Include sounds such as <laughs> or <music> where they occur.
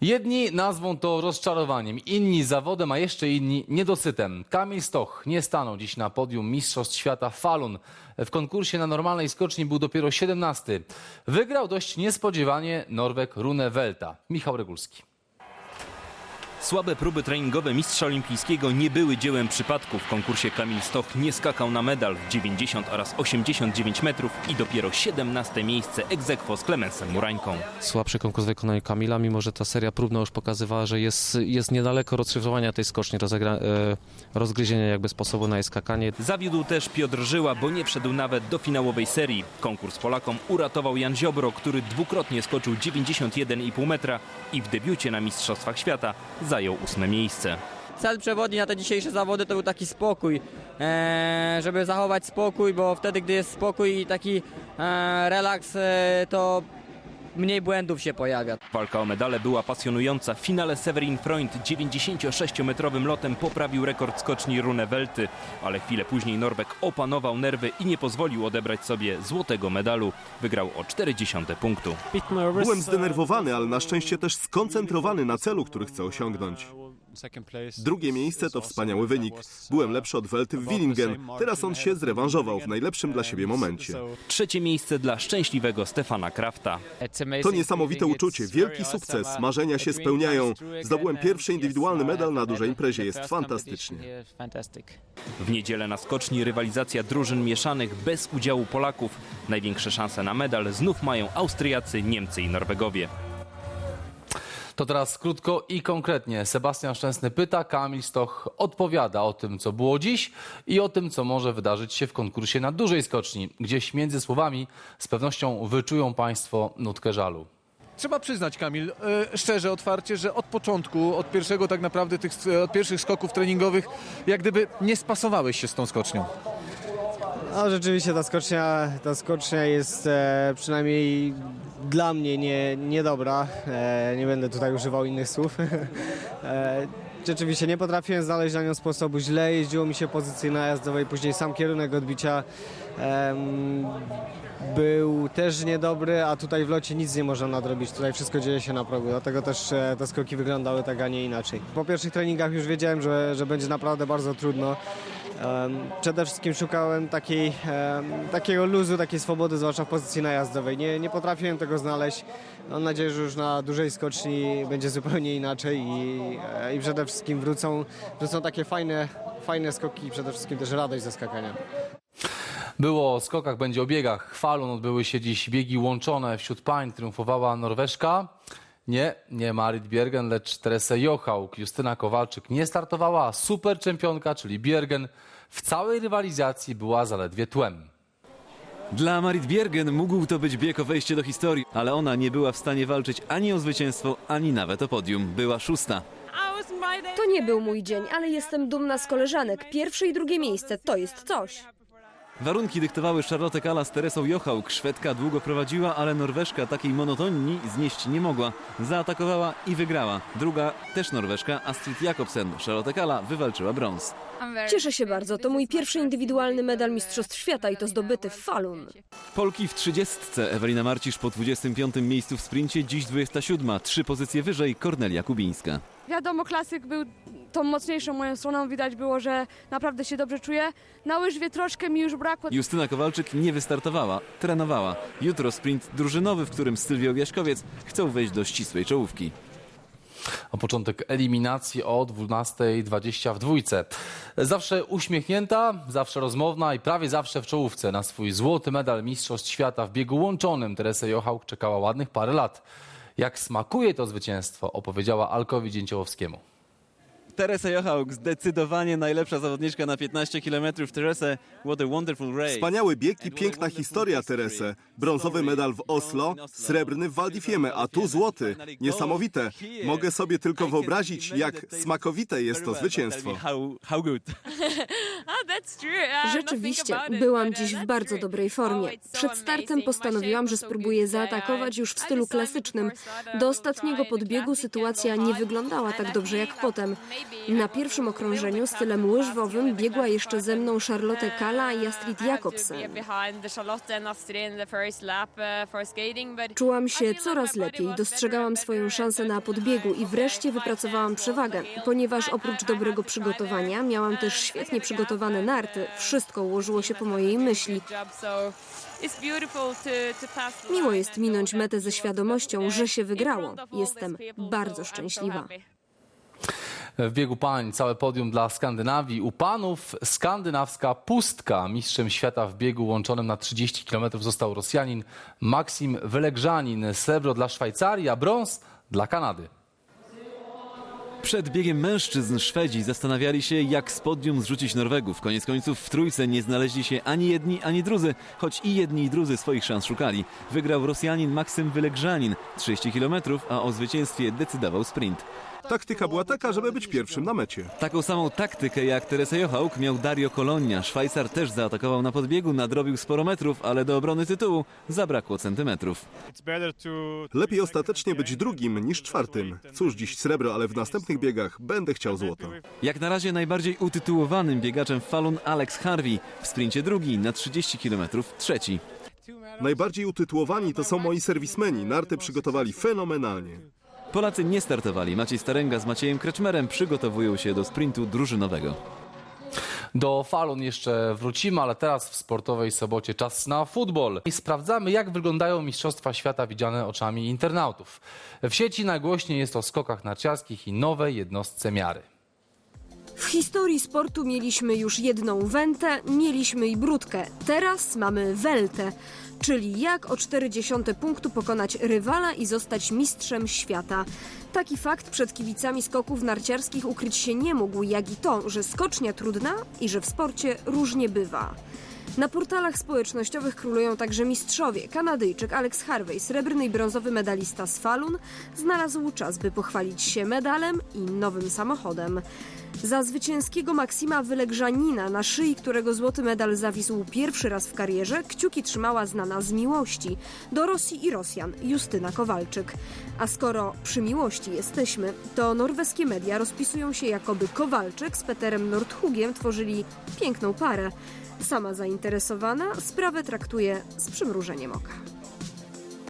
Jedni nazwą to rozczarowaniem, inni zawodem, a jeszcze inni niedosytem. Kamil Stoch nie stanął dziś na podium Mistrzostw Świata Falun. W konkursie na normalnej skoczni był dopiero 17. Wygrał dość niespodziewanie Norwek Rune Welta. Michał Regulski. Słabe próby treningowe mistrza olimpijskiego nie były dziełem przypadku. W konkursie Kamil Stoch nie skakał na medal w 90 oraz 89 metrów i dopiero 17 miejsce ex aequo z Klemensem Murańką. słabszy konkurs w wykonaniu Kamila, mimo że ta seria próbna już pokazywała, że jest, jest niedaleko rozszyfrowania tej skoczni, rozegra, e, rozgryzienia jakby sposobu na jej skakanie. Zawiódł też Piotr Żyła, bo nie wszedł nawet do finałowej serii. Konkurs Polakom uratował Jan Ziobro, który dwukrotnie skoczył 91,5 metra i w debiucie na Mistrzostwach Świata zajął ósme miejsce. Cel przewodni na te dzisiejsze zawody to był taki spokój, e, żeby zachować spokój, bo wtedy, gdy jest spokój i taki e, relaks, e, to mniej błędów się pojawia. Walka o medale była pasjonująca. W finale Severin Freund 96-metrowym lotem poprawił rekord skoczni Rune Welty, ale chwilę później Norwek opanował nerwy i nie pozwolił odebrać sobie złotego medalu. Wygrał o 40 punktu. Byłem zdenerwowany, ale na szczęście też skoncentrowany na celu, który chcę osiągnąć. Drugie miejsce to wspaniały wynik. Byłem lepszy od Welty w Willingen. Teraz on się zrewanżował w najlepszym dla siebie momencie. Trzecie miejsce dla szczęśliwego Stefana Krafta. To niesamowite uczucie, wielki sukces, marzenia się spełniają. Zdobyłem pierwszy indywidualny medal na dużej imprezie, jest fantastycznie. W niedzielę na skoczni rywalizacja drużyn mieszanych bez udziału Polaków. Największe szanse na medal znów mają Austriacy, Niemcy i Norwegowie. To teraz krótko i konkretnie. Sebastian Szczęsny pyta, Kamil Stoch odpowiada o tym, co było dziś i o tym, co może wydarzyć się w konkursie na dużej skoczni. Gdzieś między słowami z pewnością wyczują Państwo nutkę żalu. Trzeba przyznać, Kamil, e, szczerze, otwarcie, że od początku, od pierwszego tak naprawdę tych, od pierwszych skoków treningowych, jak gdyby nie spasowałeś się z tą skocznią. No rzeczywiście ta skocznia, ta skocznia jest e, przynajmniej dla mnie nie, niedobra. E, nie będę tutaj używał innych słów. <laughs> e, rzeczywiście nie potrafiłem znaleźć na nią sposobu. Źle jeździło mi się pozycji najazdowej, później sam kierunek odbicia był też niedobry, a tutaj w locie nic nie można nadrobić. Tutaj wszystko dzieje się na progu, dlatego też e, te skoki wyglądały tak, a nie inaczej. Po pierwszych treningach już wiedziałem, że, że będzie naprawdę bardzo trudno. Przede wszystkim szukałem takiej, takiego luzu, takiej swobody, zwłaszcza w pozycji najazdowej. Nie, nie potrafiłem tego znaleźć. Mam nadzieję, że już na dużej skoczni będzie zupełnie inaczej i, e, i przede wszystkim wrócą, wrócą takie fajne, fajne skoki i przede wszystkim też radość ze skakania. Było o skokach, będzie o biegach. Falun odbyły się dziś biegi łączone. Wśród pań triumfowała Norweszka. Nie, nie Marit Bjergen, lecz Teresa Jochałk. Justyna Kowalczyk nie startowała, a super czempionka, czyli Bjergen, w całej rywalizacji była zaledwie tłem. Dla Marit Bjergen mógł to być bieg o wejście do historii, ale ona nie była w stanie walczyć ani o zwycięstwo, ani nawet o podium. Była szósta. To nie był mój dzień, ale jestem dumna z koleżanek. Pierwsze i drugie miejsce to jest coś. Warunki dyktowały Charlotte Kala z Teresą Jochałk. Szwedka długo prowadziła, ale Norweszka takiej monotonii znieść nie mogła. Zaatakowała i wygrała. Druga, też Norweszka, Astrid Jakobsen. Charlotte Kala wywalczyła brąz. Cieszę się bardzo. To mój pierwszy indywidualny medal Mistrzostw Świata i to zdobyty w Falun. Polki w trzydziestce. Ewelina Marcisz po 25. miejscu w sprincie, dziś 27. Trzy pozycje wyżej Kornelia Kubińska. Wiadomo, klasyk był tą mocniejszą moją stroną. Widać było, że naprawdę się dobrze czuję. Na łyżwie troszkę mi już brakło. Justyna Kowalczyk nie wystartowała, trenowała. Jutro sprint drużynowy, w którym Sylwia Jaśkowiec chcą wejść do ścisłej czołówki. A początek eliminacji o 12.20 w dwójce. Zawsze uśmiechnięta, zawsze rozmowna i prawie zawsze w czołówce. Na swój złoty medal Mistrzostw Świata w biegu łączonym Teresę Jochałk czekała ładnych parę lat. Jak smakuje to zwycięstwo, opowiedziała Alkowi Dzięciołowskiemu. Teresa Jochałk, zdecydowanie najlepsza zawodniczka na 15 km. Teresa, what a wonderful race. Wspaniały bieg i piękna historia, Teresę. Brązowy medal w Oslo, srebrny w Val di Fiemme, a tu złoty. Niesamowite. Mogę sobie tylko wyobrazić, jak smakowite jest to zwycięstwo. Good. <laughs> <laughs> Rzeczywiście, byłam dziś w bardzo dobrej formie. Przed startem postanowiłam, że spróbuję zaatakować już w stylu klasycznym. Do ostatniego podbiegu sytuacja nie wyglądała tak dobrze jak potem. Na pierwszym okrążeniu stylem łyżwowym biegła jeszcze ze mną Charlotte Kala i Astrid Jakobsen. Czułam się coraz lepiej, dostrzegałam swoją szansę na podbiegu i wreszcie wypracowałam przewagę, ponieważ oprócz dobrego przygotowania miałam też świetnie przygotowane narty. Wszystko ułożyło się po mojej myśli. Miło jest minąć metę ze świadomością, że się wygrało. Jestem bardzo szczęśliwa. W biegu pań całe podium dla Skandynawii. U panów skandynawska pustka. Mistrzem świata w biegu łączonym na 30 km został Rosjanin Maksim Wylegrzanin. Srebro dla Szwajcarii, a brąz dla Kanady. Przed biegiem mężczyzn Szwedzi zastanawiali się, jak z podium zrzucić Norwegów. Koniec końców w trójce nie znaleźli się ani jedni, ani drudzy, choć i jedni i drudzy swoich szans szukali. Wygrał Rosjanin Maksym Wylegrzanin 30 km, a o zwycięstwie decydował sprint. Taktyka była taka, żeby być pierwszym na mecie. Taką samą taktykę jak Teresa Jochałk miał Dario Colonia. Szwajcar też zaatakował na podbiegu, nadrobił sporo metrów, ale do obrony tytułu zabrakło centymetrów. Lepiej ostatecznie być drugim niż czwartym. Cóż, dziś srebro, ale w następnych biegach będę chciał złoto. Jak na razie najbardziej utytułowanym biegaczem Falun Alex Harvey. W sprincie drugi, na 30 km trzeci. Najbardziej utytułowani to są moi serwismeni. Narty przygotowali fenomenalnie. Polacy nie startowali. Maciej Starenga z Maciejem Kreczmerem przygotowują się do sprintu drużynowego. Do Falun jeszcze wrócimy, ale teraz w sportowej sobocie czas na futbol. I sprawdzamy, jak wyglądają Mistrzostwa Świata widziane oczami internautów. W sieci najgłośniej jest o skokach narciarskich i nowej jednostce miary. Historii sportu mieliśmy już jedną wentę, mieliśmy i brudkę. Teraz mamy weltę, czyli jak o 40 punktu pokonać rywala i zostać mistrzem świata. Taki fakt przed kibicami skoków narciarskich ukryć się nie mógł, jak i to, że skocznia trudna i że w sporcie różnie bywa. Na portalach społecznościowych królują także mistrzowie. Kanadyjczyk Alex Harvey, srebrny i brązowy medalista z Falun, znalazł czas, by pochwalić się medalem i nowym samochodem. Za zwycięskiego Maksima Wylegrzanina, na szyi którego złoty medal zawisł pierwszy raz w karierze, kciuki trzymała znana z miłości do Rosji i Rosjan Justyna Kowalczyk. A skoro przy miłości jesteśmy, to norweskie media rozpisują się jakoby Kowalczyk z Peterem Nordhugiem tworzyli piękną parę. Sama zainteresowana sprawę traktuje z przymrużeniem oka.